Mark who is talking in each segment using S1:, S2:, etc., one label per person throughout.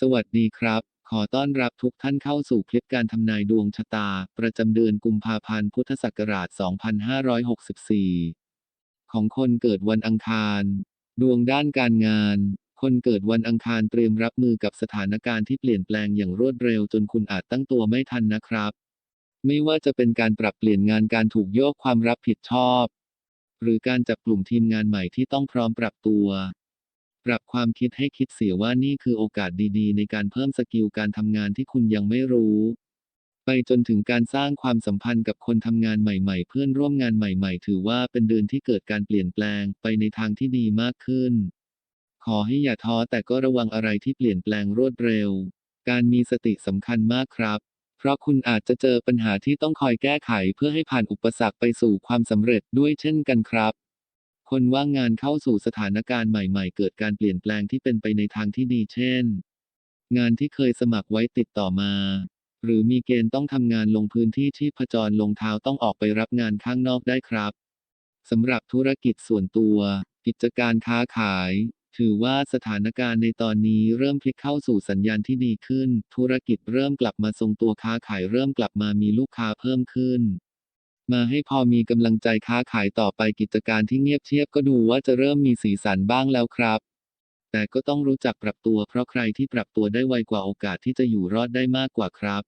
S1: สวัสดีครับ ขอต้อนรับทุกท่านเข้าสู่คลิปการทำนายดวงชะตา ประจำเดือนกุมภาพันธ์ พุทธศักราช 2564 ของคนเกิดวันอังคาร ดวงด้านการงาน คนเกิดวันอังคารเตรียมรับมือกับสถานการณ์ที่เปลี่ยนแปลงอย่างรวดเร็วจนคุณอาจตั้งตัวไม่ทันนะครับ ไม่ว่าจะเป็นการปรับเปลี่ยนงานการถูกโยกความรับผิดชอบ หรือการจับกลุ่มทีมงานใหม่ที่ต้องพร้อมปรับตัว ปรับความคิดให้คิดเสียว่านี่คือโอกาสดีๆ ในการเพิ่มสกิลการทำงานที่คุณยังไม่รู้ ไปจนถึงการสร้างความสัมพันธ์กับคนทำงานใหม่ ๆ เพื่อนร่วมงานใหม่ ๆ ถือว่าเป็นเดือนที่เกิดการเปลี่ยนแปลงไปในทางที่ดีมากขึ้น ขอให้อย่าท้อแต่ก็ระวังอะไรที่เปลี่ยนแปลงรวดเร็ว การมีสติสำคัญมากครับ เพราะคุณอาจจะเจอปัญหาที่ต้องคอยแก้ไขเพื่อให้ผ่านอุปสรรคไปสู่ความสำเร็จด้วยเช่นกันครับ คนว่างงานเข้าสู่สถานการณ์ใหม่ๆ เกิดการเปลี่ยนแปลงที่เป็นไปในทางที่ดีเช่น งานที่เคยสมัครไว้ติดต่อมา หรือมีเกณฑ์ต้องทำงานลงพื้นที่ที่ผจรลงเท้าต้องออกไปรับงานข้างนอกได้ครับสำหรับธุรกิจส่วนตัว กิจการค้าขาย ถือว่าสถานการณ์ในตอนนี้เริ่มพลิกเข้าสู่สัญญาณที่ดีขึ้น ธุรกิจเริ่มกลับมาทรงตัวค้าขายเริ่มกลับมามีลูกค้าเพิ่มขึ้น มาให้พอมีกำลังใจค้าขายต่อไปกิจการที่เงียบเชียบก็ดูว่าจะเริ่มมีสีสันบ้างแล้วครับ แต่ก็ต้องรู้จักปรับตัวเพราะใครที่ปรับตัวได้ไวกว่าโอกาสที่จะอยู่รอดได้มากกว่าครับ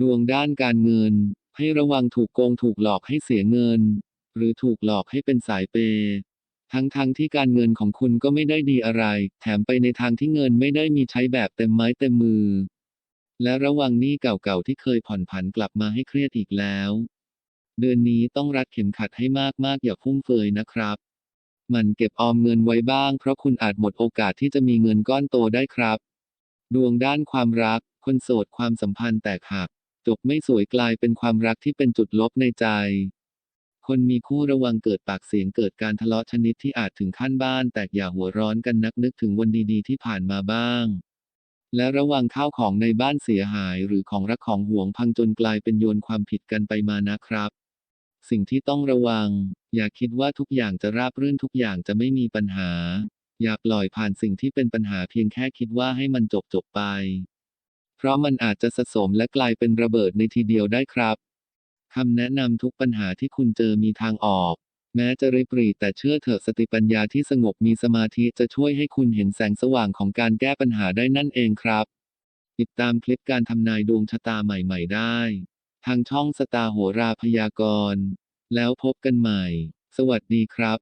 S1: ดวงด้านการเงิน ให้ระวังถูกโกงถูกหลอกให้เสียเงิน หรือถูกหลอกให้เป็นสายเปย์ทั้งๆทที่การเงินของคุณก็ไม่ได้ดีอะไร แถมไปในทางที่เงินไม่ได้มีใช้แบบเต็มไม้เต็มมือ และระวังหนี้เก่าๆที่เคยผ่อนผันกลับมาให้เครียดอีกแล้ว เดือนนี้ต้องรัดเข็มขัดให้มากๆ อย่าฟุ่มเฟยนะครับ มันเก็บออมเงินไว้บ้าง เพราะคุณอาจหมดโอกาสที่จะมีเงินก้อนโตได้ครับ ดวงด้านความรัก คนโสดความสัมพันธ์แตกหัก จบไม่สวยกลายเป็นความรักที่เป็นจุดลบในใจ คนมีคู่ระวังเกิดปากเสียงเกิดการทะเลาะชนิดที่อาจถึงขั้นบ้านแตกอย่าหัวร้อนกันนักนึกถึงวันดีๆ ที่ผ่านมาบ้างและระวังข้าวของในบ้านเสียหายหรือของรักของห่วงพังจนกลายเป็นโยนความผิดกันไปมานะครับ สิ่งที่ต้องระวัง อย่าคิดว่าทุกอย่างจะราบรื่นทุกอย่างจะไม่มีปัญหา อย่าปล่อยผ่านสิ่งที่เป็นปัญหาเพียงแค่คิดว่าให้มันจบจบไป เพราะมันอาจจะสะสมและกลายเป็นระเบิดในทีเดียวได้ครับคำแนะนำทุกปัญหาที่คุณเจอมีทางออก แม้จะริบรีแต่เชื่อเถอะสติปัญญาที่สงบมีสมาธิจะช่วยให้คุณเห็นแสงสว่างของการแก้ปัญหาได้นั่นเองครับ ติดตามคลิปการทำนายดวงชะตาใหม่ ๆ ได้ ทางช่องสตาร์โหราพยากรณ์ แล้วพบกันใหม่ สวัสดีครับ